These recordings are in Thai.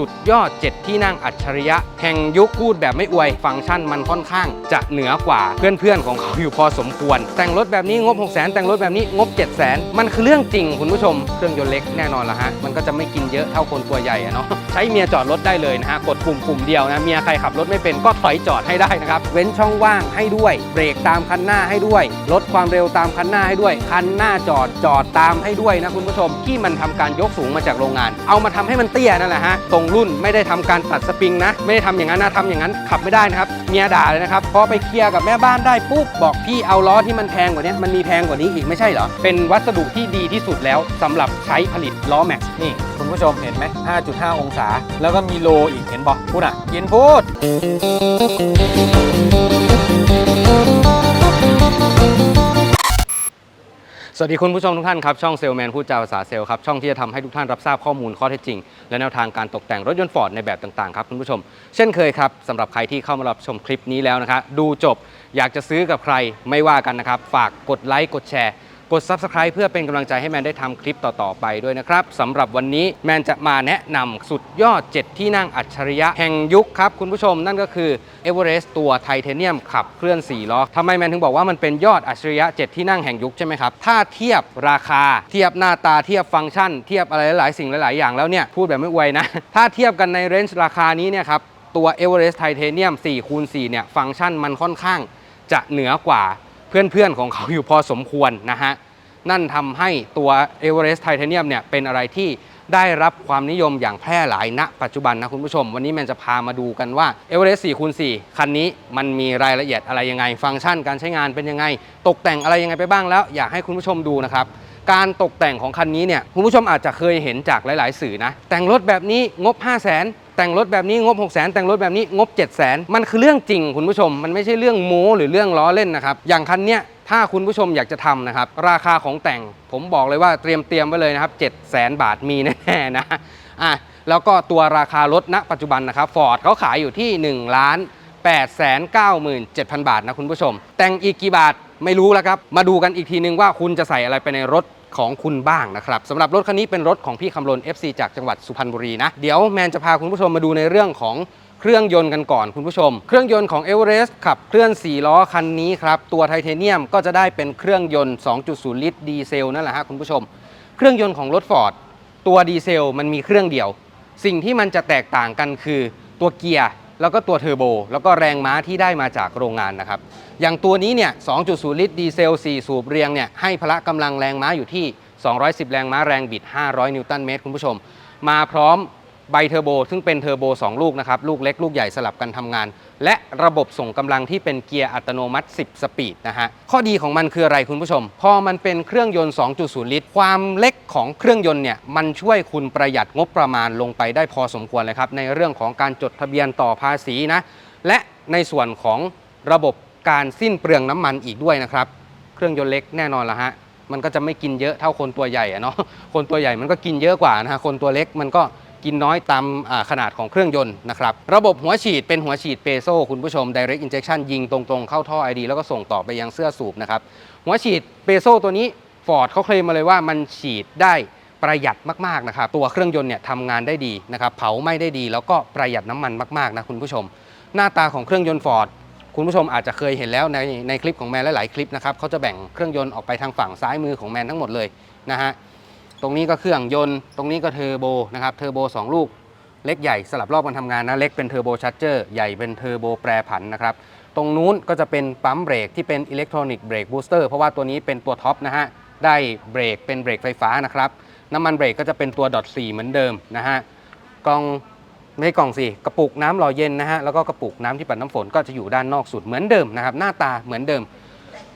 สุดยอด 7 ที่นั่งอัจฉริยะ แห่งยุคพูดแบบไม่อวยฟังก์ชันมันค่อนข้าง จะเหนือกว่าเพื่อนๆของเขาอยู่พอสมควร แต่งรถแบบนี้งบ 6 0 0 0 0แต่งรถแบบนี้งบ 7 0 0 0 0มันคือเรื่องจริงคุณผู้ชม เครื่องยนต์เล็กแน่นอนละฮะมันก็จะไม่กินเยอะเท่าคนตัวใหญ่เนาะใช้เมียจอดรถได้เลยนะฮะกดปุ่มปุ่มเดียวนะเมียใครขับรถไม่เป็นก็ถอยจอดให้ได้นะครับเว้นช่องว่างให้ด้วยเบรกตามคันหน้าให้ด้วยลดความเร็วตามคันหน้าให้ด้วยคันหน้าจอดจอดตามให้ด้วยนะคุณผู้ชมที่มันทำการยกสูงมาจากโรงงาน เอามาทำให้มันเตี้ยนั่นแหละฮะตรงรุ่น ไม่ได้ทำการตัดสปริงนะ ไม่ได้ทำอย่างนั้นนะทำอย่างนั้นขับไม่ได้นะครับเมียด่าเลยนะครับพอไปเคลียร์กับแม่บ้านได้ปุ๊บบอกพี่เอาล้อที่มันแพงกว่านี้มันมีแพงกว่านี้อีกไม่ใช่เหรอ เป็นวัสดุที่ดีที่สุดแล้วสำหรับใช้ผลิตล้อแม็กซ์นี่คุณผู้ชมเห็นไหม 5.5 องศา แล้วก็มีโลอีกเห็นบอกพูดอะยินพูด สวัสดีคุณผู้ชมทุกท่านครับ ช่องเซลแมนพูดจาภาษาเซลครับ ช่องที่จะทำให้ทุกท่านรับทราบข้อมูลข้อเท็จจริง และแนวทางการตกแต่งรถยนต์ฟอร์ดในแบบต่างๆ ครับคุณผู้ชม เช่นเคยครับสำหรับใครที่เข้ามารับชมคลิปนี้แล้วนะครับดูจบอยากจะซื้อกับใครไม่ว่ากันนะครับ ฝากกดไลค์กดแชร์ กด Subscribe เพื่อเป็นกำลังใจให้แมนได้ทำคลิปต่อ ๆ ไปด้วยนะครับสำหรับวันนี้แมนจะมาแนะนำสุดยอด 7 ที่นั่งอัจฉริยะแห่งยุคครับคุณผู้ชมนั่นก็คือ e v e r e s t ตัวไทเทเนียมขับเคลื่อน 4 ล้อทำไมแมนถึงบอกว่ามันเป็นยอดอัจฉริยะ 7 ที่นั่งแห่งยุคใช่ไหมครับ ถ้าเทียบราคาเทียบหน้าตาเทียบฟังก์ชัน เทียบอะไรหลายสิ่งหลาย ๆ อย่างแล้วเนี่ยพูดแบบไม่อวยนะ ถ้าเทียบกันในเรนจ์ราคานี้เนี่ยครับตัว e v e r e s t Titanium 4คูณ4เนี่ยฟังก์ชันมันค่อนข้างจะเหนือกว่า เพื่อนๆของเขาอยู่พอสมควรนะฮะนั่นทำให้ตัว e v e r e s t Titanium เนี่ยเป็นอะไรที่ได้รับความนิยมอย่างแพร่หลายณ ปัจจุบันนะคุณผู้ชม วันนี้แมนจะพามาดูกันว่า e v e r e s t 4คูณ4คันนี้มันมีรายละเอียดอะไรยังไง ฟังก์ชันการใช้งานเป็นยังไง ตกแต่งอะไรยังไงไปบ้างแล้ว อยากให้คุณผู้ชมดูนะครับ การตกแต่งของคันนี้เนี่ยคุณผู้ชมอาจจะเคยเห็นจากหลาย ๆ สื่อนะ แต่งรถแบบนี้งบ 5 0 0 0 0น แต่งรถแบบนี้งบ 6 0 0 0 0แต่งรถแบบนี้งบ7 0 0 0 0 0มันคือเรื่องจริงคุณผู้ชม มันไม่ใช่เรื่องโม้หรือเรื่องล้อเล่นนะครับ อย่างคันเนี้ยถ้าคุณผู้ชมอยากจะทำนะครับ ราคาของแต่งผมบอกเลยว่าเตรียมเตรียมไว้เลยนะครับ 7 0 0 0 0 0 บาทมีแน่ๆนะอะแล้วก็ตัวราคารถณปัจจุบันนะครับฟอร์ดเขาขายอยู่ที่1ล้าน897,000 บาทนะคุณผู้ชม แต่งอีกกี่บาทไม่รู้แล้วครับ มาดูกันอีกทีนึงว่าคุณจะใส่อะไรไปในรถ ของคุณบ้างนะครับสำหรับรถคันนี้เป็นรถของพี่คำลน FC จากจังหวัดสุพรรณบุรีนะ เดี๋ยวแมนจะพาคุณผู้ชมมาดูในเรื่องของเครื่องยนต์กันก่อนคุณผู้ชม เครื่องยนต์ของ e v e r e s t ขับเคลื่อน 4 ล้อคันนี้ครับ ตัวไทเทเนียมก็จะได้เป็นเครื่องยนต์ 2.0 ลิตรดีเซลนั่นแหละฮะคุณผู้ชม เครื่องยนต์ของรถฟอร์ดตัวดีเซลมันมีเครื่องเดียว สิ่งที่มันจะแตกต่างกันคือตัวเกียร์ แล้วก็ตัวเทอร์โบ แล้วก็แรงม้าที่ได้มาจากโรงงานนะครับ อย่างตัวนี้เนี่ย 2.0 ลิตรดีเซล 4 สูบเรียงเนี่ย ให้พละกำลังแรงม้าอยู่ที่ 210 แรงม้าแรงบิด 500 นิวตันเมตร คุณผู้ชม มาพร้อม ไบเทอร์โบ ซึ่งเป็นเทอร์โบ 2 ลูกนะครับ ลูกเล็ก ลูกใหญ่สลับกันทำงาน และระบบส่งกำลังที่เป็นเกียร์อัตโนมัติ 10 สปีดนะฮะ ข้อดีของมันคืออะไรคุณผู้ชม พอมันเป็นเครื่องยนต์ 2.0 ลิตร ความเล็กของเครื่องยนต์เนี่ย มันช่วยคุณประหยัดงบประมาณลงไปได้พอสมควรเลยครับ ในเรื่องของการจดทะเบียนต่อภาษีนะ และในส่วนของระบบการสิ้นเปลืองน้ำมันอีกด้วยนะครับ เครื่องยนต์เล็กแน่นอนละฮะ มันก็จะไม่กินเยอะเท่าคนตัวใหญ่อะเนาะ คนตัวใหญ่มันก็กินเยอะกว่านะฮะ คนตัวเล็กมันก็ กินน้อยตามขนาดของเครื่องยนต์นะครับ ระบบหัวฉีดเป็นหัวฉีดเปโซคุณผู้ชม direct injection ยิงตรงๆ เข้าท่อ ID แล้วก็ส่งต่อไปยังเสื้อสูบนะครับ หัวฉีดเปโซตัวนี้ Ford เขาเคลมมาเลยว่ามันฉีดได้ประหยัดมากๆนะครับ ตัวเครื่องยนต์เนี่ยทำงานได้ดีนะครับ เผาไหม้ได้ดี แล้วก็ประหยัดน้ำมันมากๆนะคุณผู้ชม หน้าตาของเครื่องยนต์ Ford คุณผู้ชมอาจจะเคยเห็นแล้วในในคลิปของแมนหลายๆคลิปนะครับเขาจะแบ่งเครื่องยนต์ออกไปทางฝั่งซ้ายมือของแมนทั้งหมดเลยนะฮะ ตรงนี้ก็เครื่องยนต์ ตรงนี้ก็เทอร์โบนะครับ เทอร์โบ 2 ลูก เล็กใหญ่สลับรอบกันทำงานนะ เล็กเป็นเทอร์โบชาร์เจอร์ ใหญ่เป็นเทอร์โบแปรผันนะครับ ตรงนู้นก็จะเป็นปั๊มเบรกที่เป็นอิเล็กทรอนิกส์เบรกบูสเตอร์เพราะว่าตัวนี้เป็นตัวท็อปนะฮะ ได้เบรกเป็นเบรกไฟฟ้านะครับ น้ำมันเบรกก็จะเป็นตัวดอท4เหมือนเดิมนะฮะ กล่องไม่ใช่กล่องสิ กระปุกน้ำหล่อเย็นนะฮะ แล้วก็กระปุกน้ำที่ปัดน้ำฝนก็จะอยู่ด้านนอกสุดเหมือนเดิมนะครับ หน้าตาเหมือนเดิม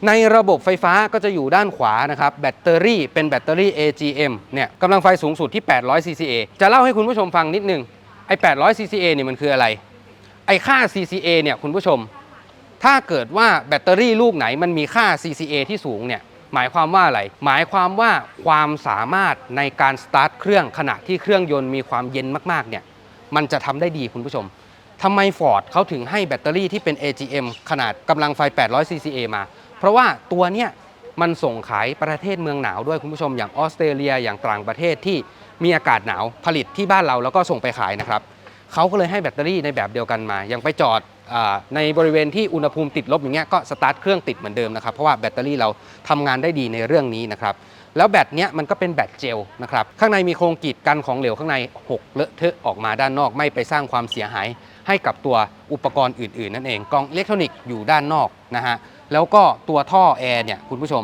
ในระบบไฟฟ้าก็จะอยู่ด้านขวานะครับแบตเตอรี่เป็นแบตเตอรี่ AGM เนี่ยกำลังไฟสูงสุดที่ 800 CCA จะเล่าให้คุณผู้ชมฟังนิดนึงไอ้ 800 CCA เนี่ยมันคืออะไร ไอ้ค่า CCA เนี่ยคุณผู้ชม ถ้าเกิดว่าแบตเตอรี่ลูกไหนมันมีค่า CCA ที่สูงเนี่ยหมายความว่าอะไร หมายความว่าความสามารถในการสตาร์ทเครื่องขณะที่เครื่องยนต์มีความเย็นมากๆเนี่ยมันจะทำได้ดีคุณผู้ชมทำไม Ford เขาถึงให้แบตเตอรี่ที่เป็น AGM ขนาดกำลังไฟ 800 CCA มา ราะว่าตัวเนี้ยมันส่งขายประเทศเมืองหนาวด้วยคุณผู้ชมอย่างออสเตรเลียอย่างต่างประเทศที่มีอากาศหนาวผลิตที่บ้านเราแล้วก็ส่งไปขายนะครับเขาก็เลยให้แบตเตอรี่ในแบบเดียวกันมายังไปจอดอในบริเวณที่อุณหภูมิติดลบอย่างเงี้ยก็สตาร์ทเครื่องติดเหมือนเดิมนะครับเพราะว่าแบตเตอรี่เราทำงานได้ดีในเรื่องนี้นะครับแล้วแบตเนี้ยมันก็เป็นแบตเจลนะครับข้างในมีโครงกรีดกันของเหลวข้างในหกเลอะเทอะออกมาด้านนอกไม่ไปสร้างความเสียหาย ให้กับตัวอุปกรณ์อื่นๆ นั่นเองกล่องอิเล็กทรอนิกส์อยู่ด้านนอกนะฮะ แล้วก็ตัวท่อแอร์เนี่ยคุณผู้ชม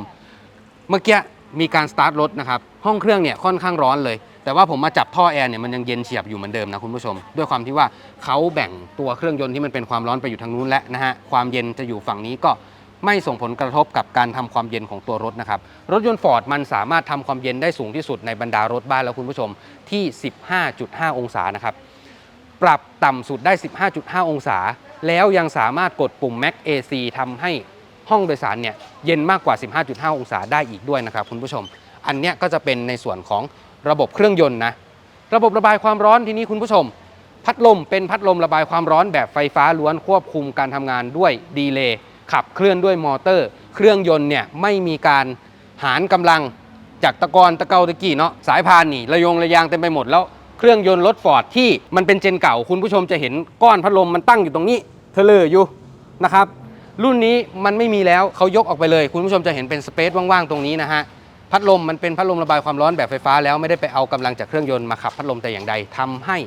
เมื่อกี้มีการสตาร์ทรถนะครับ ห้องเครื่องเนี่ยค่อนข้างร้อนเลย แต่ว่าผมมาจับท่อแอร์เนี่ยมันยังเย็นเฉียบอยู่เหมือนเดิมนะคุณผู้ชม ด้วยความที่ว่าเขาแบ่งตัวเครื่องยนต์ที่มันเป็นความร้อนไปอยู่ทางนู้นแล้วนะฮะ ความเย็นจะอยู่ฝั่งนี้ก็ไม่ส่งผลกระทบกับการทำความเย็นของตัวรถนะครับ รถยนต์ฟอร์ดมันสามารถทำความเย็นได้สูงที่สุดในบรรดารถบ้านแล้วคุณผู้ชมที่ 15.5 องศานะครับ ปรับต่ำสุดได้ 15.5 องศา แล้วยังสามารถกดปุ่ม Max AC ทำให้ ห้องโดยสารเนี่ยเย็นมากกว่า 15.5 องศาได้อีกด้วยนะครับคุณผู้ชม อันเนี้ยก็จะเป็นในส่วนของระบบเครื่องยนต์นะ ระบบระบายความร้อนทีนี้คุณผู้ชม พัดลมเป็นพัดลมระบายความร้อนแบบไฟฟ้าล้วนควบคุมการทำงานด้วยดีเลย์ขับเคลื่อนด้วยมอเตอร์ เครื่องยนต์เนี่ยไม่มีการหารกำลังจากตะกอนตะเกาตะกี้เนาะสายพานนี่ระยงระยางเต็มไปหมดแล้วเครื่องยนต์รถฟอร์ดที่มันเป็นเจนเก่า คุณผู้ชมจะเห็นก้อนพัดลมมันตั้งอยู่ตรงนี้เทเลอร์อยู่นะครับ รุ่นนี้มันไม่มีแล้วเขายกออกไปเลย คุณผู้ชมจะเห็นเป็นสเปซว่างๆตรงนี้นะฮะพัดลมมันเป็นพัดลมระบายความร้อนแบบไฟฟ้าแล้วไม่ได้ไปเอากำลังจากเครื่องยนต์มาขับพัดลมแต่อย่างใดทำให้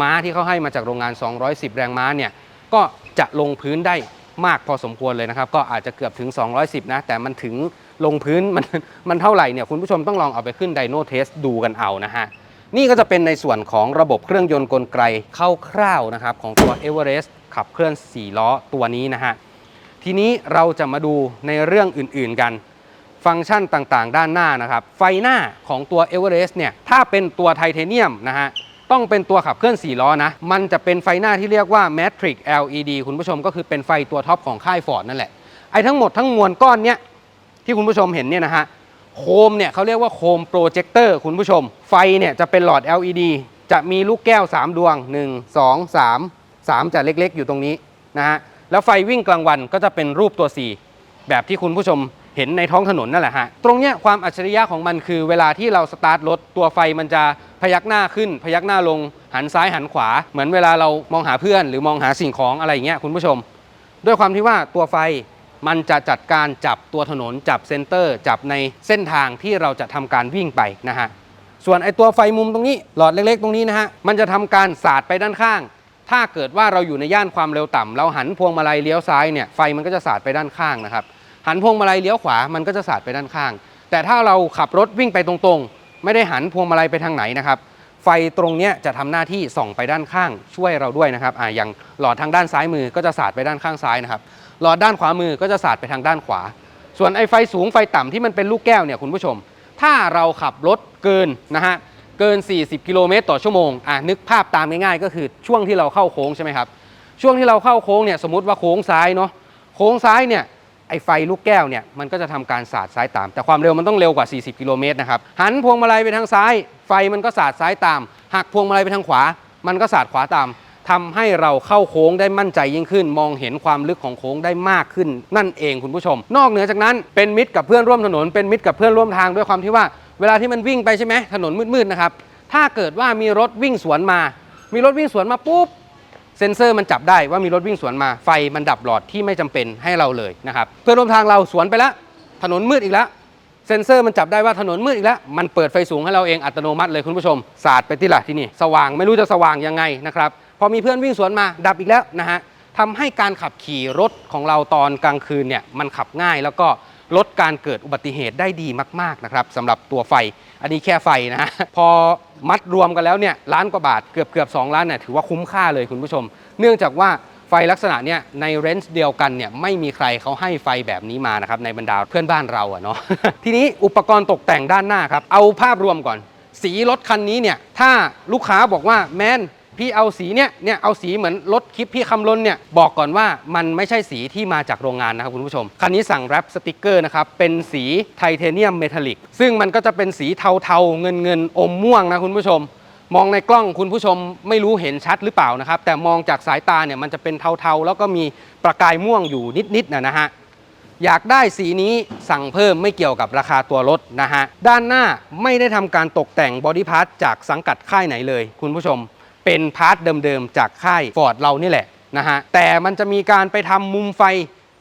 ม้าที่เขาให้มาจากโรงงาน 210 แรงม้าเนี่ยก็จะลงพื้นได้มากพอสมควรเลยนะครับ ก็อาจจะเกือบถึง 210 นะ แต่มันถึงลงพื้นมันมันเท่าไหร่เนี่ยคุณผู้ชมต้องลองเอาไปขึ้นไดโนเทสดูกันเอานะฮะ นี่ก็จะเป็นในส่วนของระบบเครื่องยนต์กลไกคร่าวๆนะครับของตัว Everest ขับเคลื่อน 4 ล้อตัวนี้นะฮะ ทีนี้เราจะมาดูในเรื่องอื่นๆกัน ฟังก์ชันต่างๆ ด้านหน้านะครับ ไฟหน้าของตัว Everest เนี่ยถ้าเป็นตัวไทเทเนียมนะฮะต้องเป็นตัวขับเคลื่อน 4 ล้อนะ มันจะเป็นไฟหน้าที่เรียกว่า Matrix LED คุณผู้ชมก็คือเป็นไฟตัวท็อปของค่าย Ford นั่นแหละ ไอ้ทั้งหมดทั้งมวลก้อนเนี้ยที่คุณผู้ชมเห็นเนี่ยนะฮะโคมเนี่ยเขาเรียกว่าโคมโปรเจคเตอร์คุณผู้ชม ไฟเนี่ยจะเป็นหลอด LED จะมีลูกแก้ว 3 ดวง 1 2 3 3จะเล็กๆ อยู่ตรงนี้นะฮะ แล้วไฟวิ่งกลางวันก็จะเป็นรูปตัว4แบบที่คุณผู้ชมเห็นในท้องถนนนั่นแหละฮะ ตรงเนี้ยความอัจฉริยะของมันคือเวลาที่เราสตาร์ทรถตัวไฟมันจะพยักหน้าขึ้น พยักหน้าลง หันซ้ายหันขวา เหมือนเวลาเรามองหาเพื่อน หรือมองหาสิ่งของอะไรอย่างเงี้ยคุณผู้ชม ด้วยความที่ว่าตัวไฟมันจะจัดการจับตัวถนนจับเซนเตอร์ จับในเส้นทางที่เราจะทำการวิ่งไปนะฮะส่วนไอตัวไฟมุมตรงนี้หลอดเล็กๆ ตรงนี้นะฮะมันจะทำการสาดไปด้านข้าง ถ้าเกิดว่าเราอยู่ในย่านความเร็วต่ำเราหันพวงมาลัยเลี้ยวซ้ายเนี่ยไฟมันก็จะสาดไปด้านข้างนะครับ หันพวงมาลัยเลี้ยวขวามันก็จะสาดไปด้านข้าง แต่ถ้าเราขับรถวิ่งไปตรงๆ ไม่ได้หันพวงมาลัยไปทางไหนนะครับ ไฟตรงเนี้ยจะทำหน้าที่ส่องไปด้านข้างช่วยเราด้วยนะครับอ่าอย่างหลอดทางด้านซ้ายมือก็จะสาดไปด้านข้างซ้ายนะครับ หลอดด้านขวามือก็จะสาดไปทางด้านขวา ส่วนไอ้ไฟสูงไฟต่ำที่มันเป็นลูกแก้วเนี่ยคุณผู้ชม ถ้าเราขับรถเกินนะฮะ เกิน 40 กิโลเมตรต่อชั่วโมงอะนึกภาพตามง่ายๆก็คือช่วงที่เราเข้าโค้งใช่ไหมครับช่วงที่เราเข้าโค้งเนี่ยสมมติว่าโค้งซ้ายเนาะโค้งซ้ายเนี่ยไอ้ไฟลูกแก้วเนี่ยมันก็จะทำการสาดซ้ายตาม แต่ความเร็วมันต้องเร็วกว่า 40 กิโลเมตรนะครับหันพวงมาลัยไปทางซ้าย ไฟมันก็สาดซ้ายตาม หักพวงมาลัยไปทางขวา มันก็สาดขวาตามทำให้เราเข้าโค้งได้มั่นใจยิ่งขึ้น มองเห็นความลึกของโค้งได้มากขึ้น นั่นเองคุณผู้ชม นอกเหนือจากนั้นเป็นมิตรกับเพื่อนร่วมถนนเป็นมิตรกับเพื่อนร่วมทางด้วยความที่ว่า เวลาที่มันวิ่งไปใช่ไหมถนนมืดๆนะครับถ้าเกิดว่ามีรถวิ่งสวนมา มีรถวิ่งสวนมาปุ๊บเซ็นเซอร์มันจับได้ว่ามีรถวิ่งสวนมา ไฟมันดับหลอดที่ไม่จำเป็นให้เราเลยนะครับเพื่อนร่วมทางเราสวนไปแล้วถนนมืดอีกแล้วเซ็นเซอร์มันจับได้ว่าถนนมืดอีกแล้ว มันเปิดไฟสูงให้เราเองอัตโนมัติเลยคุณผู้ชม สาดไปที่หละที่นี่ สว่างไม่รู้จะสว่างยังไงนะครับ พอมีเพื่อนวิ่งสวนมาดับอีกแล้วนะฮะทำให้การขับขี่รถของเราตอนกลางคืนเนี่ยมันขับง่ายแล้วก็ ลดการเกิดอุบัติเหตุได้ดีมาก ๆ นะครับสำหรับตัวไฟ อันนี้แค่ไฟนะฮะพอมัดรวมกันแล้วเนี่ยล้านกว่าบาทเกือบเกือบ2ล้านเนี่ยถือว่าคุ้มค่าเลยคุณผู้ชม เนื่องจากว่าไฟลักษณะเนี่ยในเรนจ์เดียวกันเนี่ยไม่มีใครเขาให้ไฟแบบนี้มานะครับในบรรดาเพื่อนบ้านเราอะเนาะทีนี้อุปกรณ์ตกแต่งด้านหน้าครับเอาภาพรวมก่อน สีรถคันนี้เนี่ยถ้าลูกค้าบอกว่าแมน พี่เอาสีเนี่ยเนี่ยเอาสีเหมือนรถคลิปพี่คำลนเนี่ยบอกก่อนว่ามันไม่ใช่สีที่มาจากโรงงานนะครับคุณผู้ชม คันนี้สั่งแรปสติกเกอร์นะครับเป็นสีไทเทเนียมเมทัลลิกซึ่งมันก็จะเป็นสีเทาๆเงินเงินๆอมม่วงนะคุณผู้ชม มองในกล้องคุณผู้ชมไม่รู้เห็นชัดหรือเปล่านะครับ แต่มองจากสายตาเนี่ยมันจะเป็นเทาๆ แล้วก็มีประกายม่วงอยู่นิดๆนะนะฮะอยากได้สีนี้สั่งเพิ่มไม่เกี่ยวกับราคาตัวรถนะฮะด้านหน้าไม่ได้ทำการตกแต่งบอดี้พาร์ทจากสังกัดค่ายไหนเลย คุณผู้ชม เป็นพาร์ทเดิมๆ จากค่ายฟอร์ดเรานี่แหละนะฮะแต่มันจะมีการไปทำมุมไฟ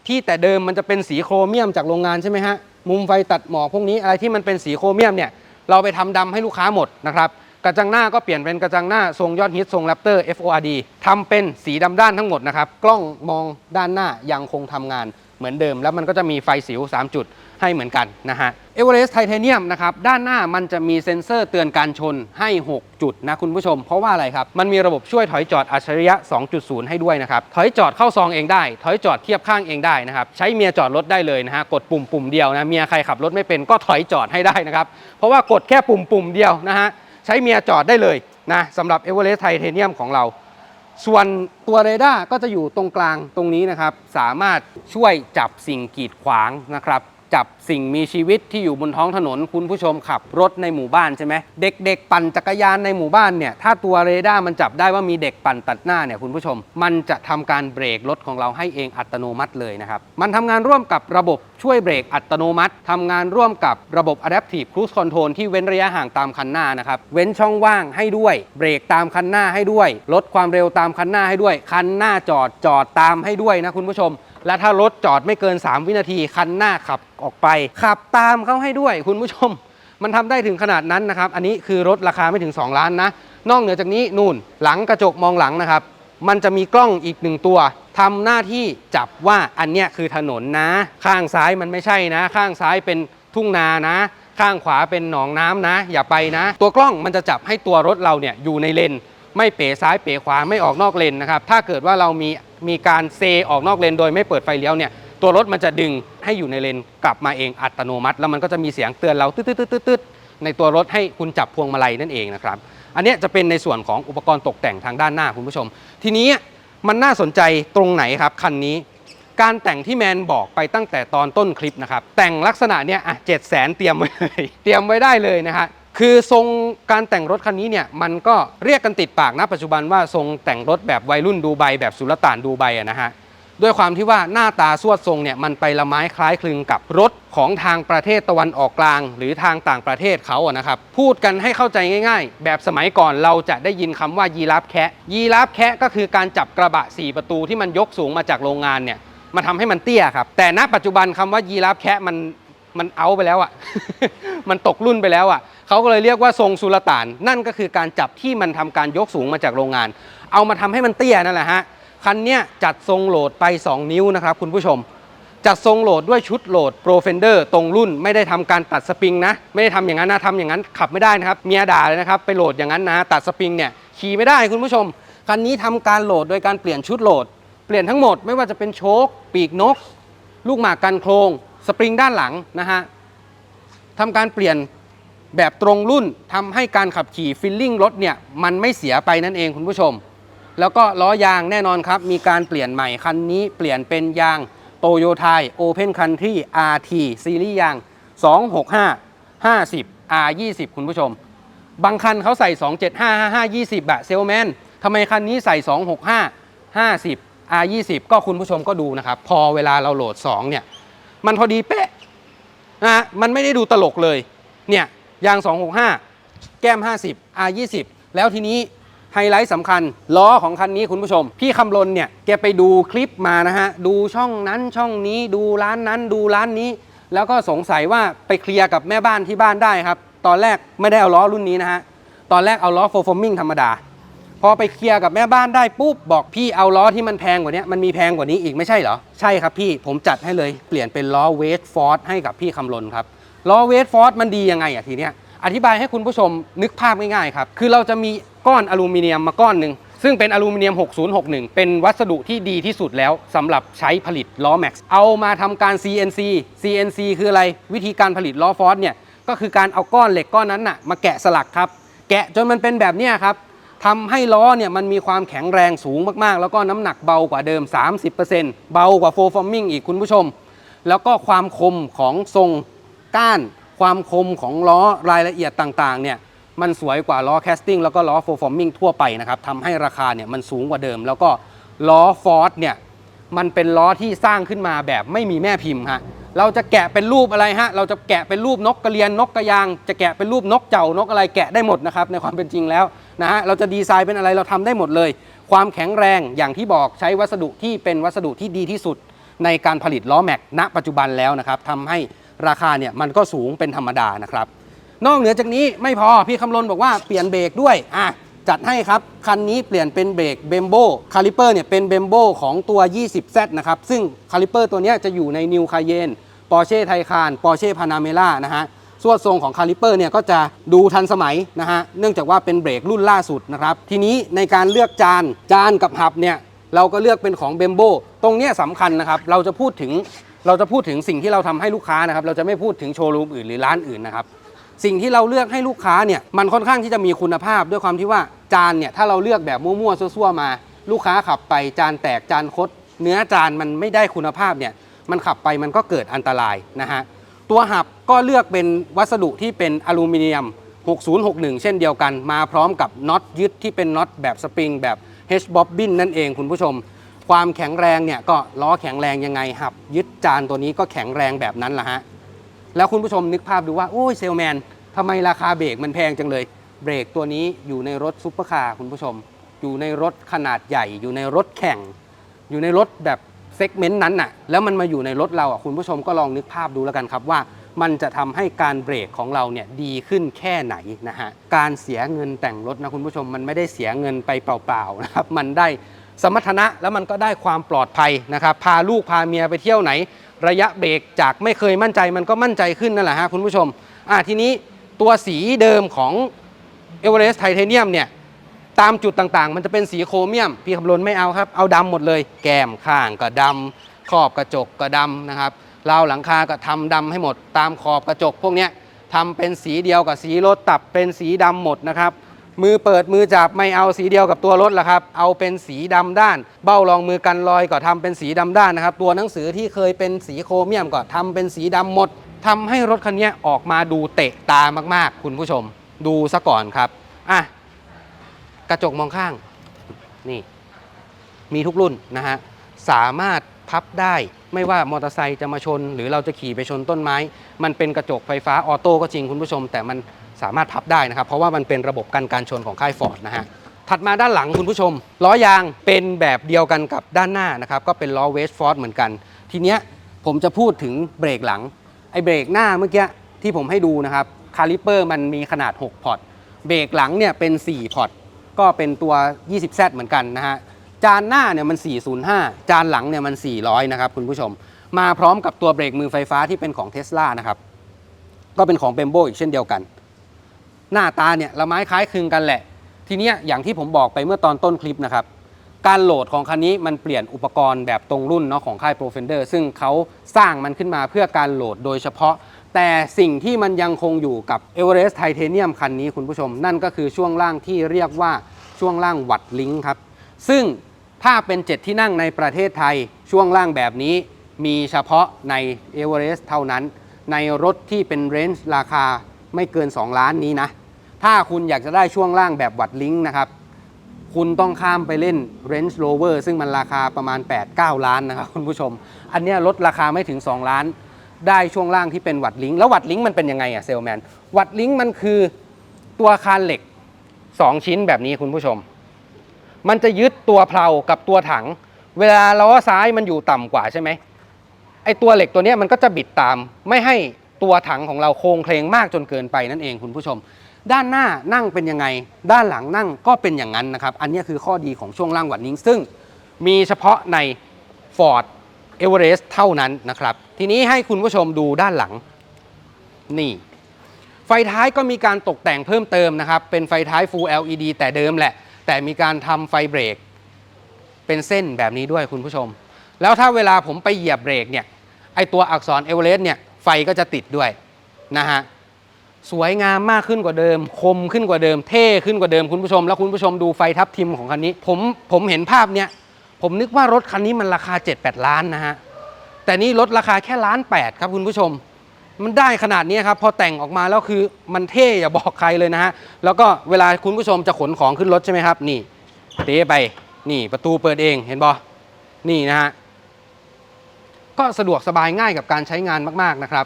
ที่แต่เดิมมันจะเป็นสีโครเมียมจากโรงงานใช่ไหมฮะมุมไฟตัดหมอกพวกนี้อะไรที่มันเป็นสีโครเมียมเนี่ยเราไปทำดำให้ลูกค้าหมดนะครับกระจังหน้าก็เปลี่ยนเป็นกระจังหน้าทรงยอดฮิตทรงแรปเตอร์ FORD ทำเป็นสีดำด้านทั้งหมดนะครับกล้องมองด้านหน้ายังคงทำงานเหมือนเดิม แล้วมันก็จะมีไฟสิว 3 จุด ให้เหมือนกันนะฮะเอเวอเรสต์ไทเทเนียมนะครับด้านหน้ามันจะมีเซ็นเซอร์เตือนการชนให้ 6 จุดนะคุณผู้ชม เพราะว่าอะไรครับ มันมีระบบช่วยถอยจอดอัจฉริยะ 2.0 ให้ด้วยนะครับ ถอยจอดเข้าซองเองได้ ถอยจอดเทียบข้างเองได้นะครับ ใช้เมียจอดรถได้เลยนะฮะกดปุ่มปุ่มเดียวนะเมียใครขับรถไม่เป็นก็ถอยจอดให้ได้นะครับเพราะว่ากดแค่ปุ่มปุ่มเดียวนะฮะใช้เมียจอดได้เลยนะสำหรับ e v e r e s t Titanium ของเราส่วนตัวเรดาร์ก็จะอยู่ตรงกลางตรงนี้นะครับ สามารถช่วยจับสิ่งกีดขวางนะครับ จับสิ่งมีชีวิตที่อยู่บนท้องถนนคุณผู้ชมขับรถในหมู่บ้านใช่ไหมเด็กๆ ปั่นจักรยานในหมู่บ้านเนี่ยถ้าตัวเรดาร์มันจับได้ว่ามีเด็กปั่นตัดหน้าเนี่ยคุณผู้ชม มันจะทำการเบรกรถของเราให้เองอัตโนมัติเลยนะครับมันทำงานร่วมกับระบบช่วยเบรกอัตโนมัติทำงานร่วมกับระบบ Adaptive Cruise Control ที่เว้นระยะห่างตามคันหน้านะครับเว้นช่องว่างให้ด้วย เบรกตามคันหน้าให้ด้วย ลดความเร็วตามคันหน้าให้ด้วย คันหน้าจอดจอดตามให้ด้วยนะคุณผู้ชม และถ้ารถจอดไม่เกิน 3 วินาทีคันหน้าขับออกไป ขับตามเขาให้ด้วยคุณผู้ชม มันทำได้ถึงขนาดนั้นนะครับ อันนี้คือรถราคาไม่ถึง 2 ล้านนะ นอกเหนือจากนี้นู่นหลังกระจกมองหลังนะครับ มันจะมีกล้องอีกหนึ่งตัวทำหน้าที่จับว่าอันเนี้ยคือถนนนะ ข้างซ้ายมันไม่ใช่นะ ข้างซ้ายเป็นทุ่งนานะ ข้างขวาเป็นหนองน้ำนะ อย่าไปนะ ตัวกล้องมันจะจับให้ตัวรถเราเนี่ยอยู่ในเลนไม่เป๋ซ้ายเป๋ขวาไม่ออกนอกเลนนะครับถ้าเกิดว่าเรามี มีการเซออกนอกเลนโดยไม่เปิดไฟเลี้ยวเนี่ยตัวรถมันจะดึงให้อยู่ในเลนกลับมาเองอัตโนมัติ แล้วมันก็จะมีเสียงเตือนเราตืดตืดตืดตืดในตัวรถให้คุณจับพวงมาลัยนั่นเองนะครับ อันนี้จะเป็นในส่วนของอุปกรณ์ตกแต่งทางด้านหน้าคุณผู้ชม ทีนี้มันน่าสนใจตรงไหนครับคันนี้ การแต่งที่แมนบอกไปตั้งแต่ตอนต้นคลิปนะครับ แต่งลักษณะเนี้ยอะเจ็ดแสนเตรียมไว้เลยเตรียมไว้ได้เลยนะฮะ คือทรงการแต่งรถคันนี้เนี่ยมันก็เรียกกันติดปากนะปัจจุบันว่าทรงแต่งรถแบบวัยรุ่นดูไบแบบสุลต่านดูไบอะนะฮะด้วยความที่ว่าหน้าตาสวดทรงเนี่ยมันไปละไม้คล้ายคลึงกับรถของทางประเทศตะวันออกกลาง หรือทางต่างประเทศเขาอะนะครับพูดกันให้เข้าใจง่าย ๆ แบบสมัยก่อนเราจะได้ยินคำว่ายีราฟแคะยีราฟแคะก็คือการจับกระบะ 4 ประตูที่มันยกสูงมาจากโรงงานเนี่ยมาทำให้มันเตี้ยครับแต่ณปัจจุบันคำว่ายีราฟแคะมัน มันเอาไปแล้วอะมันตกรุ่นไปแล้วอะเขาก็เลยเรียกว่าทรงสุลต่าน นั่นก็คือการจับที่มันทำการยกสูงมาจากโรงงาน เอามาทำให้มันเตี้ยนั่นแหละฮะ คันเนี้ยจัดทรงโหลดไป 2 นิ้วนะครับคุณผู้ชม จัดทรงโหลดด้วยชุดโหลด Pro Fender ตรงรุ่นไม่ได้ทำการตัดสปริงนะ ไม่ได้ทำอย่างนั้นนะทำอย่างนั้นขับไม่ได้นะครับ เมียด่าเลยนะครับไปโหลดอย่างนั้นนะตัดสปริงเนี่ยขี่ไม่ได้คุณผู้ชม คันนี้ทำการโหลดโดยการเปลี่ยนชุดโหลด เปลี่ยนทั้งหมดไม่ว่าจะเป็นโชคปีกนก ลูกหมากกันโครง สปริงด้านหลังนะฮะทำการเปลี่ยนแบบตรงรุ่นทำให้การขับขี่ฟิลลิ่งรถเนี่ยมันไม่เสียไปนั่นเองคุณผู้ชม แล้วก็ล้อยางแน่นอนครับ มีการเปลี่ยนใหม่คันนี้เปลี่ยนเป็นยางโตโยไทย Open Country RT ซีรีส์ยาง 265 50 R20 คุณผู้ชม บางคันเขาใส่ 275 55 20อะเซลแมนทำไมคันนี้ใส่ 265 50 R20 ก็คุณผู้ชมก็ดูนะครับ พอเวลาเราโหลด 2 เนี่ย มันพอดีเป๊ะนะฮะมันไม่ได้ดูตลกเลย เนี่ยยาง 265 แก้ม 50 R20 แล้วทีนี้ไฮไลท์สำคัญล้อของคันนี้คุณผู้ชม พี่คำลนเนี่ยแกไปดูคลิปมานะฮะ ดูช่องนั้นช่องนี้ดูร้านนั้นดูร้านนี้ แล้วก็สงสัยว่าไปเคลียร์กับแม่บ้านที่บ้านได้ครับ ตอนแรกไม่ได้เอาล้อรุ่นนี้นะฮะ ตอนแรกเอาล้อโฟร์ฟอร์มิงธรรมดา พอไปเคลียร์กับแม่บ้านได้ปุ๊บบอกพี่เอาล้อที่มันแพงกว่านี้มันมีแพงกว่านี้อีกไม่ใช่เหรอ ใช่ครับพี่ผมจัดให้เลยเปลี่ยนเป็นล้อเวสฟอร์ดให้กับพี่คำลนครับล้อเวสฟอร์ดมันดียังไงอะทีเนี้ยอธิบายให้คุณผู้ชมนึกภาพง่ายๆครับคือเราจะมีก้อนอลูมิเนียมมาก้อนหนึ่งซึ่งเป็นอลูมิเนียม 6061 เป็นวัสดุที่ดีที่สุดแล้วสำหรับใช้ผลิตล้อแม็กซ์เอามาทำการ CNC CNC คืออะไรวิธีการผลิตล้อฟอร์ดเนี่ยก็คือการเอาก้อนเหล็กก้อนนั้นน่ะมาแกะสลักครับ แกะจนมันเป็นแบบนี้ครับ ทำให้ล้อเนี่ยมันมีความแข็งแรงสูงมากๆ แล้วก็น้ำหนักเบากว่าเดิม 30%เบากว่าโฟร์ฟอร์มิงอีกคุณผู้ชม แล้วก็ความคมของทรงก้าน ความคมของล้อรายละเอียดต่างๆเนี่ยมันสวยกว่าล้อแคสติ้งแล้วก็ล้อโฟร์ฟอร์มิงทั่วไปนะครับทำให้ราคาเนี่ยมันสูงกว่าเดิม แล้วก็ล้อฟอร์ดเนี่ย มันเป็นล้อที่สร้างขึ้นมาแบบไม่มีแม่พิมพ์ฮะเราจะแกะเป็นรูปอะไรฮะ เราจะแกะเป็นรูปนกกระเรียนนกกระยาง จะแกะเป็นรูปนกเจ้านกอะไรแกะได้หมดนะครับในความเป็นจริงแล้วนะฮะ เราจะดีไซน์เป็นอะไรเราทำได้หมดเลย ความแข็งแรงอย่างที่บอกใช้วัสดุที่เป็นวัสดุที่ดีที่สุด ในการผลิตล้อแม็กณ ปัจจุบันแล้วนะครับทำให้ราคาเนี่ยมันก็สูงเป็นธรรมดานะครับ นอกเหนือจากนี้ไม่พอพี่คำลนบอกว่าเปลี่ยนเบรกด้วยอะ จัดให้ครับ คันนี้เปลี่ยนเป็นเบรกเบมโบคาลิเปอร์เนี่ยเป็นเบมโบของตัว 20Z นะครับ ซึ่งคาลิเปอร์ตัวนี้จะอยู่ในนิวคาเยนปอร์เช่ไทคานปอร์เช่พานาเมล่านะฮะส่วดทรงของคาลิเปอร์เนี่ยก็จะดูทันสมัยนะฮะเนื่องจากว่าเป็นเบรกรุ่นล่าสุดนะครับ ทีนี้ในการเลือกจานจานกับหับเนี่ยเราก็เลือกเป็นของเบมโบตรงเนี้ยสำคัญนะครับ เราจะพูดถึงเราจะพูดถึงสิ่งที่เราทำให้ลูกค้านะครับ เราจะไม่พูดถึงโชว์รูมอื่นหรือร้านอื่นนะครับ สิ่งที่เราเลือกให้ลูกค้าเนี่ยมันค่อนข้างที่จะมีคุณภาพด้วยความที่ว่า จานเนี่ยถ้าเราเลือกแบบมั่วๆซั่วๆมา ลูกค้าขับไปจานแตกจานคด เนื้อจานมันไม่ได้คุณภาพเนี่ยมันขับไปมันก็เกิดอันตรายนะฮะตัวหับก็เลือกเป็นวัสดุที่เป็นอลูมิเนียม 6061 เช่นเดียวกัน มาพร้อมกับน็อตยึดที่เป็นน็อตแบบสปริงแบบ H bobbin นั่นเองคุณผู้ชม ความแข็งแรงเนี่ยก็ล้อแข็งแรงยังไงหับ ยึดจานตัวนี้ก็แข็งแรงแบบนั้นละฮะแล้วคุณผู้ชมนึกภาพดูว่าโอ้ยเซลแมนทำไมราคาเบรกมันแพงจังเลย เบรกตัวนี้อยู่ในรถซุปเปอร์คาร์คุณผู้ชม อยู่ในรถขนาดใหญ่ อยู่ในรถแข่ง อยู่ในรถแบบเซกเมนต์นั้นน่ะแล้วมันมาอยู่ในรถเราอะคุณผู้ชมก็ลองนึกภาพดูแล้วกันครับว่า มันจะทำให้การเบรกของเราเนี่ยดีขึ้นแค่ไหนนะฮะการเสียเงินแต่งรถนะคุณผู้ชมมันไม่ได้เสียเงินไปเปล่าๆนะครับมันได้สมรรถนะแล้วมันก็ได้ความปลอดภัยนะครับพาลูกพาเมียไปเที่ยวไหน ระยะเบรกจากไม่เคยมั่นใจมันก็มั่นใจขึ้นนั่นแหละฮะคุณผู้ชมอะทีนี้ตัวสีเดิมของ เอเวอเรสต์ไทเทเนียมเนี่ยตามจุดต่างๆ มันจะเป็นสีโครเมียม พี่คำลนไม่เอาครับ เอาดำหมดเลย แก้มข้างก็ดำขอบกระจกก็ดำนะครับราวหลังคาก็ทำดำให้หมด ตามขอบกระจกพวกนี้ทำเป็นสีเดียวกับสีรถตับเป็นสีดำหมดนะครับมือเปิดมือจับไม่เอาสีเดียวกับตัวรถละครับ เอาเป็นสีดำด้าน เบ้ารองมือกันรอยก็ทำเป็นสีดำด้านนะครับ ตัวหนังสือที่เคยเป็นสีโครเมียมก็ทำเป็นสีดำหมดทำให้รถคันนี้ออกมาดูเตะตามากๆ คุณผู้ชม ดูซะก่อนครับอะกระจกมองข้างนี่มีทุกรุ่นนะฮะสามารถพับได้ไม่ว่ามอเตอร์ไซค์จะมาชน หรือเราจะขี่ไปชนต้นไม้ มันเป็นกระจกไฟฟ้าออโต้ก็จริงคุณผู้ชม แต่มันสามารถพับได้นะครับ เพราะว่ามันเป็นระบบกันการชนของค่ายฟอร์ดนะฮะถัดมาด้านหลังคุณผู้ชมล้อยางเป็นแบบเดียวกันกับด้านหน้านะครับก็เป็นล้อเวสฟอร์ดเหมือนกัน ทีเนี้ยผมจะพูดถึงเบรกหลังไอ้เบรกหน้าเมื่อกี้ที่ผมให้ดูนะครับ คาลิเปอร์มันมีขนาด 6 พอร์ต เบรกหลังเนี่ยเป็น 4 พอร์ต ก็เป็นตัว 20Z เหมือนกันนะฮะ จานหน้าเนี่ยมัน 405 จานหลังเนี่ยมัน 400 นะครับคุณผู้ชม มาพร้อมกับตัวเบรกมือไฟฟ้าที่เป็นของเท s l a นะครับ ก็เป็นของเบมโบอีกเช่นเดียวกัน หน้าตาเนี่ยละไม้คล้ายคลึงกันแหละ ทีเนี้ยอย่างที่ผมบอกไปเมื่อตอนต้นคลิปนะครับการโหลดของคันนี้มันเปลี่ยนอุปกรณ์แบบตรงรุ่นเนาะของค่าย Profender ซึ่งเขาสร้างมันขึ้นมาเพื่อการโหลดโดยเฉพาะ แต่สิ่งที่มันยังคงอยู่กับ Everest Titanium คันนี้คุณผู้ชม นั่นก็คือช่วงล่างที่เรียกว่าช่วงล่างวัดลิงครับ ซึ่งถ้าเป็น 7 ที่นั่งในประเทศไทย ช่วงล่างแบบนี้มีเฉพาะใน Everest เท่านั้น ในรถที่เป็นเรนจ์ราคาไม่เกิน 2 ล้านนี้นะ ถ้าคุณอยากจะได้ช่วงล่างแบบวัดลิงนะครับ คุณต้องข้ามไปเล่น Range Rover ซึ่งมันราคาประมาณ 8-9 ล้านนะครับคุณผู้ชม อันนี้ลดราคาไม่ถึง 2 ล้าน ได้ช่วงล่างที่เป็นวัดลิงก์แล้ววัดลิงก์มันเป็นยังไงอะเซลแมนวัดลิงก์มันคือตัวคานเหล็ก 2 ชิ้นแบบนี้คุณผู้ชม มันจะยึดตัวเพลากับตัวถัง เวลาล้อซ้ายมันอยู่ต่ำกว่าใช่ไหมไอตัวเหล็กตัวนี้มันก็จะบิดตาม ไม่ให้ตัวถังของเราโค้งเคลงมากจนเกินไปนั่นเองคุณผู้ชม ด้านหน้านั่งเป็นยังไง ด้านหลังนั่งก็เป็นอย่างนั้นนะครับ อันนี้คือข้อดีของช่วงล่างวัดนิ้งซึ่งมีเฉพาะใน Ford Everest เท่านั้นนะครับ ทีนี้ให้คุณผู้ชมดูด้านหลัง นี่ ไฟท้ายก็มีการตกแต่งเพิ่มเติมนะครับ เป็นไฟท้าย Full LED แต่เดิมแหละ แต่มีการทำไฟเบรก เป็นเส้นแบบนี้ด้วยคุณผู้ชม แล้วถ้าเวลาผมไปเหยียบเบรกเนี่ย ไอตัวอักษรเอเวอเรสต์เนี่ย ไฟก็จะติดด้วยนะฮะ สวยงามมากขึ้นกว่าเดิม คมขึ้นกว่าเดิม เท่ขึ้นกว่าเดิมคุณผู้ชม แล้วคุณผู้ชมดูไฟทับทิมของคันนี้ ผมผมเห็นภาพเนี้ย ผมนึกว่ารถคันนี้มันราคา 7-8 ล้านนะฮะ แต่นี่ลดราคาแค่ล้านแปดครับคุณผู้ชม มันได้ขนาดนี้ครับ พอแต่งออกมาแล้วคือมันเท่อย่าบอกใครเลยนะฮะ แล้วก็เวลาคุณผู้ชมจะขนของขึ้นรถใช่ไหมครับ นี่เตะไป นี่ประตูเปิดเองเห็นบอนี่นะฮะ ก็สะดวกสบายง่ายกับการใช้งานมากๆนะครับ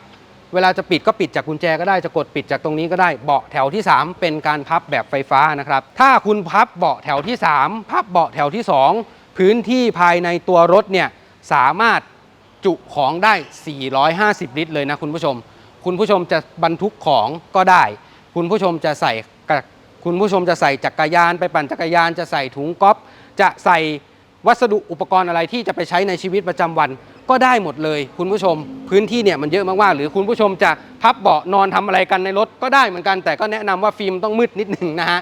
เวลาจะปิดก็ปิดจากกุญแจก็ได้ จะกดปิดจากตรงนี้ก็ได้ เบาะแถวที่ 3 เป็นการพับแบบไฟฟ้านะครับ ถ้าคุณพับเบาะแถวที่ 3 พับเบาะแถวที่ 2 พื้นที่ภายในตัวรถเนี่ยสามารถจุของได้ 450 ลิตรเลยนะคุณผู้ชม คุณผู้ชมจะบรรทุกของก็ได้ คุณผู้ชมจะใส่กรคุณผู้ชมจะใส่จักรยาน ไปปั่นจักรยาน จะใส่ถุงก๊อฟจะใส่วัสดุอุปกรณ์อะไรที่จะไปใช้ในชีวิตประจำวันก็ได้หมดเลย คุณผู้ชมพื้นที่เนี่ยมันเยอะมากๆหรือคุณผู้ชมจะพับเบาะนอนทำอะไรกันในรถก็ได้เหมือนกัน แต่ก็แนะนำว่าฟิล์มต้องมืดนิดหนึ่งนะฮะ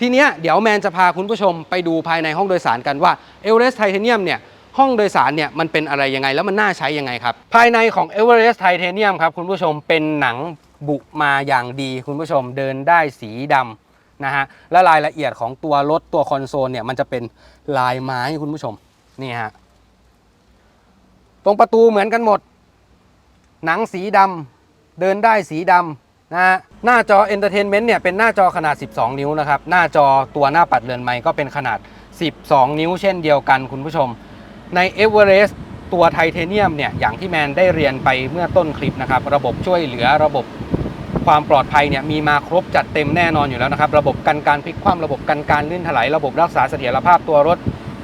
ทีเนี้ยเดี๋ยวแมนจะพาคุณผู้ชมไปดูภายในห้องโดยสารกันว่าเอเวอเรสต์ไทเทเนียมเนี่ยห้องโดยสารเนี่ยมันเป็นอะไรยังไงแล้วมันน่าใช้ยังไงครับ ภายในของเอเวอเรสต์ไทเทเนียมครับคุณผู้ชมเป็นหนังบุมาอย่างดีคุณผู้ชมเดินได้สีดำนะฮะและรายละเอียดของตัวรถตัวคอนโซลเนี่ยมันจะเป็นลายไม้คุณผู้ชมนี่ฮะตรงประตูเหมือนกันหมด หนังสีดำเดินได้สีดำ นะฮะหน้าจอ Entertainment เนี่ยเป็นหน้าจอขนาด 12 นิ้วนะครับ หน้าจอตัวหน้าปัดเรือนไม้ก็เป็นขนาด 12 นิ้วเช่นเดียวกันคุณผู้ชม ใน Everest ตัวไทเทเนียมเนี่ยอย่างที่แมนได้เรียนไปเมื่อต้นคลิปนะครับ ระบบช่วยเหลือระบบความปลอดภัยเนี่ยมีมาครบจัดเต็มแน่นอนอยู่แล้วนะครับ ระบบกันการพลิกคว่ำระบบกันการลื่นถลายระบบรักษาเสถียรภาพตัวรถ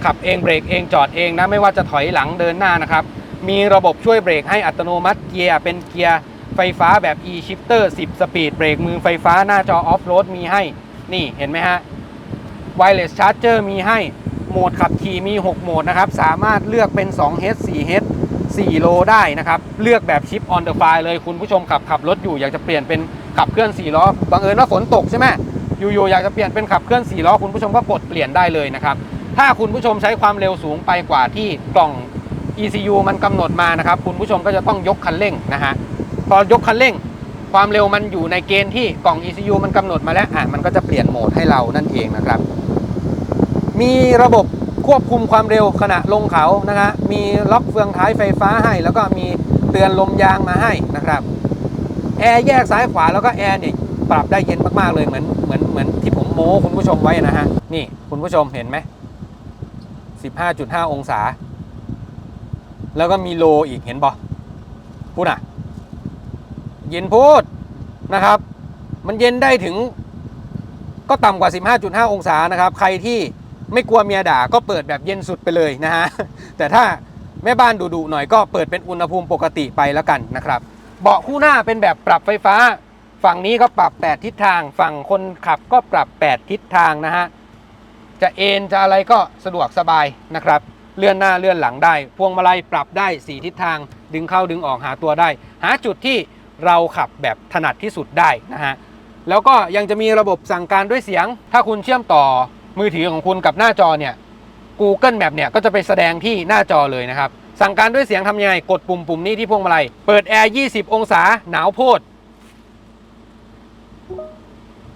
ขับเองเบรกเองจอดเองนะไม่ว่าจะถอยหลังเดินหน้านะครับมีระบบช่วยเบรกให้อัตโนมัติเกียร์เป็นเกียร์ ไฟฟ้าแบบ e-shifter 10 สปีดเบรกมือไฟฟ้าหน้าจอออฟโรดมีให้ นี่เห็นไหมฮะ Wireless Charger มีให้ โหมดขับขี่มี 6 โหมดนะครับ สามารถเลือกเป็น 2H 4H 4 โลได้นะครับ เลือกแบบชิป on the fly เลยคุณผู้ชมขับขับรถอยู่อยากจะเปลี่ยนเป็นขับเคลื่อน 4 ล้อ บังเอิญว่าฝนตกใช่ไหมอยู่ๆอยากจะเปลี่ยนเป็นขับเคลื่อน 4 ล้อ คุณผู้ชมก็กดเปลี่ยนได้เลยนะครับ ถ้าคุณผู้ชมใช้ความเร็วสูงไปกว่าที่กล่อง ECU มันกำหนดมานะครับ คุณผู้ชมก็จะต้องยกคันเร่งนะฮะ พอยกคันเร่ง ความเร็วมันอยู่ในเกณฑ์ที่กล่อง ECU มันกำหนดมาแล้วอะมันก็จะเปลี่ยนโหมดให้เรานั่นเองนะครับ มีระบบควบคุมความเร็วขณะลงเขานะฮะมีล็อกเฟืองท้ายไฟฟ้าให้ แล้วก็มีเตือนลมยางมาให้นะครับแอร์แยกซ้ายขวาแล้วก็แอร์เนี่ยปรับได้เย็นมากๆเลยเหมือนเหมือนเหมือนที่ผมโม้คุณผู้ชมไว้นะฮะนี่คุณผู้ชมเห็นไหม15.5 องศา แล้วก็มีโลอีกเห็นปะพูดอะ เย็นพูดนะครับ มันเย็นได้ถึงก็ต่ำกว่า 15.5 องศานะครับ ใครที่ไม่กลัวเมียด่าก็เปิดแบบเย็นสุดไปเลยนะฮะ แต่ถ้าแม่บ้านดุๆหน่อยก็เปิดเป็นอุณหภูมิปกติไปแล้วกันนะครับ เบาะคู่หน้าเป็นแบบปรับไฟฟ้า ฝั่งนี้ก็ปรับ 8 ทิศทาง ฝั่งคนขับก็ปรับ 8 ทิศทางนะฮะ จะเอนจะอะไรก็สะดวกสบายนะครับ เลื่อนหน้าเลื่อนหลังได้ พวงมาลัยปรับได้ 4 ทิศทาง ดึงเข้าดึงออกหาตัวได้ หาจุดที่ เราขับแบบถนัดที่สุดได้นะฮะแล้วก็ยังจะมีระบบสั่งการด้วยเสียง ถ้าคุณเชื่อมต่อมือถือของคุณกับหน้าจอเนี่ย Google Map เนี่ยก็จะไปแสดงที่หน้าจอเลยนะครับ สั่งการด้วยเสียงทำยังไง กดปุ่มปุ่มนี้ที่พวงมาลัย เปิดแอร์ 20 องศา หนาวโพด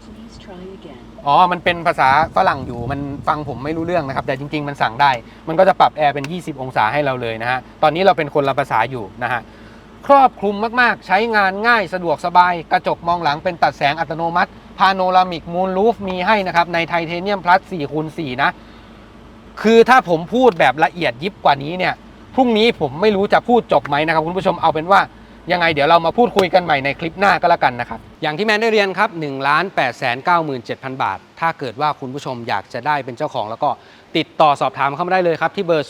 Please try again. อ๋อ มันเป็นภาษาฝรั่งอยู่ มันฟังผมไม่รู้เรื่องนะครับ แต่จริง ๆ มันสั่งได้ มันก็จะปรับแอร์เป็น 20 องศาให้เราเลยนะฮะ ตอนนี้เราเป็นคนละภาษาอยู่นะฮะ ครอบคลุมมาก ๆ ใช้งานง่ายสะดวกสบาย กระจกมองหลังเป็นตัดแสงอัตโนมัติ พาโนรามิกมูนรูฟมีให้นะครับ ในไทเทเนียมพลัส4คูณ4นะ คือถ้าผมพูดแบบละเอียดยิบกว่านี้เนี่ย พรุ่งนี้ผมไม่รู้จะพูดจบไหมนะครับ คุณผู้ชมเอาเป็นว่า ยังไงเดี๋ยวเรามาพูดคุยกันใหม่ในคลิปหน้าก็แล้วกันนะครับ อย่างที่แมนได้เรียนครับ1 8 9 7 0 0 บาท ถ้าเกิดว่าคุณผู้ชมอยากจะได้เป็นเจ้าของ แล้วก็ติดต่อสอบถามเข้ามาได้เลยครับ ที่เบอร์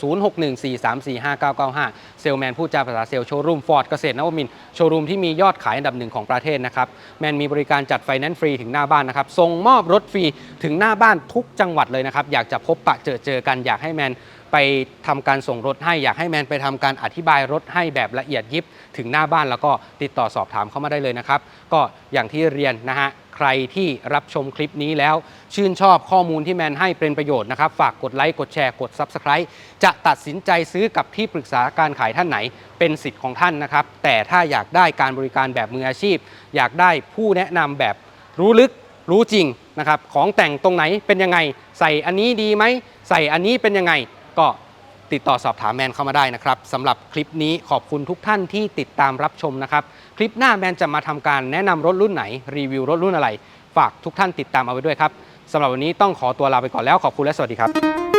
0614345995 เซลแมนพูดจาภาษาเซลโชว์รูมฟอร์ดเกษตรนวมินโชว์รูมที่มียอดขายอันดับหนึ่งของประเทศนะครับแมนมีบริการจัดไฟแนนซ์ฟรีถึงหน้าบ้านนะครับส่งมอบรถฟรีถึงหน้าบ้านทุกจังหวัดเลยนะครับอยากจะพบปะเจอเจอกันอยากให้แมน ไปทำการส่งรถให้อยากให้แมนไปทำการอธิบายรถให้แบบละเอียดยิบถึงหน้าบ้านแล้วก็ติดต่อสอบถามเข้ามาได้เลยนะครับ ก็อย่างที่เรียนนะฮะใครที่รับชมคลิปนี้แล้ว ชื่นชอบข้อมูลที่แมนให้เป็นประโยชน์นะครับ ฝากกดไลค์กดแชร์กด Subscribe จะตัดสินใจซื้อกับที่ปรึกษาการขายท่านไหน เป็นสิทธิ์ของท่านนะครับ แต่ถ้าอยากได้การบริการแบบมืออาชีพ อยากได้ผู้แนะนำแบบรู้ลึกรู้จริงนะครับ ของแต่งตรงไหนเป็นยังไง ใส่อันนี้ดีไหม ใส่อันนี้เป็นยังไง ก็ติดต่อสอบถามแมนเข้ามาได้นะครับสำหรับคลิปนี้ขอบคุณทุกท่านที่ติดตามรับชมนะครับ คลิปหน้าแมนจะมาทำการแนะนำรถรุ่นไหน รีวิวรถรุ่นอะไร ฝากทุกท่านติดตามเอาไว้ด้วยครับสำหรับวันนี้ต้องขอตัวลาไปก่อนแล้วขอบคุณและสวัสดีครับ